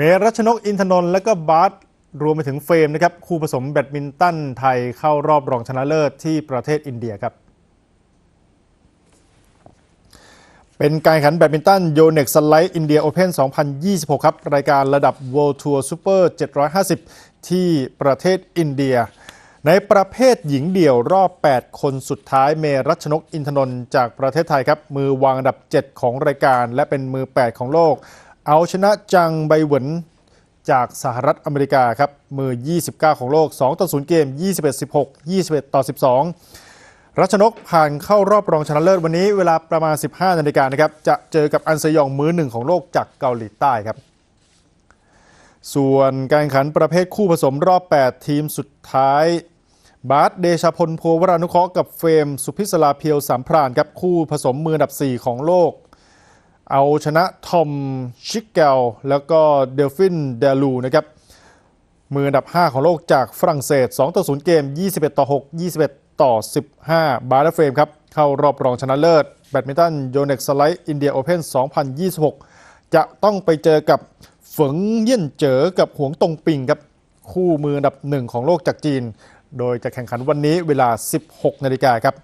เมรัชนกอินทนนท์และก็บาสรวมไปถึงเฟรมนะครับคู่ผสมแบดมินตันไทยเข้ารอบรองชนะเลิศที่ประเทศอินเดียครับ เป็นการแข่งขันแบดมินตันโยเน็กสไลด์อินเดียโอเพน2026 ครับ รายการระดับ World Tour Super 750 ที่ประเทศอินเดีย ในประเภทหญิงเดี่ยวรอบ 8 คนสุดท้ายเมรัชนกอินทนนท์จากประเทศไทยครับ มือวางอันดับ 7 ของรายการ และเป็นมือ 8 ของโลก เอาชนะจังไบเหวินจากสหรัฐอเมริกาครับมือ 29 ของโลก 2 ต่อ 0 เกม 21-16 21 ต่อ 12 รัชนกผ่านเข้ารอบรองชนะเลิศวันนี้เวลาประมาณ 15 นาฬิกานะครับ จะเจอกับอันเซยองมือหนึ่งของโลกจากเกาหลีใต้ครับ ส่วนการแข่งขันประเภทคู่ผสมรอบ 8 ทีมสุดท้าย บาสเดชพลโพวรานุเคราะห์กับเฟรม สุพิศลาเพียวสามพรานครับคู่ผสมมืออันดับ 4 ของโลก เอาชนะทอมชิกเกลแล้วก็เดลฟินเดลูนะครับมืออันดับ 5 ของโลกจากฝรั่งเศส 2 ต่อ 0 เกม 21 ต่อ 6 21 ต่อ 15 บาร์เฟรมครับ เข้ารอบรองชนะเลิศ แบดมินตันโยเน็กสไลด์อินเดียโอเพน2026 จะต้องไปเจอกับฝิงเยี่ยนเจ๋อกับหวงตงปิงครับ คู่มืออันดับหนึ่งของโลกจากจีน โดยจะแข่งขันวันนี้เวลา 16 นาฬิกาครับ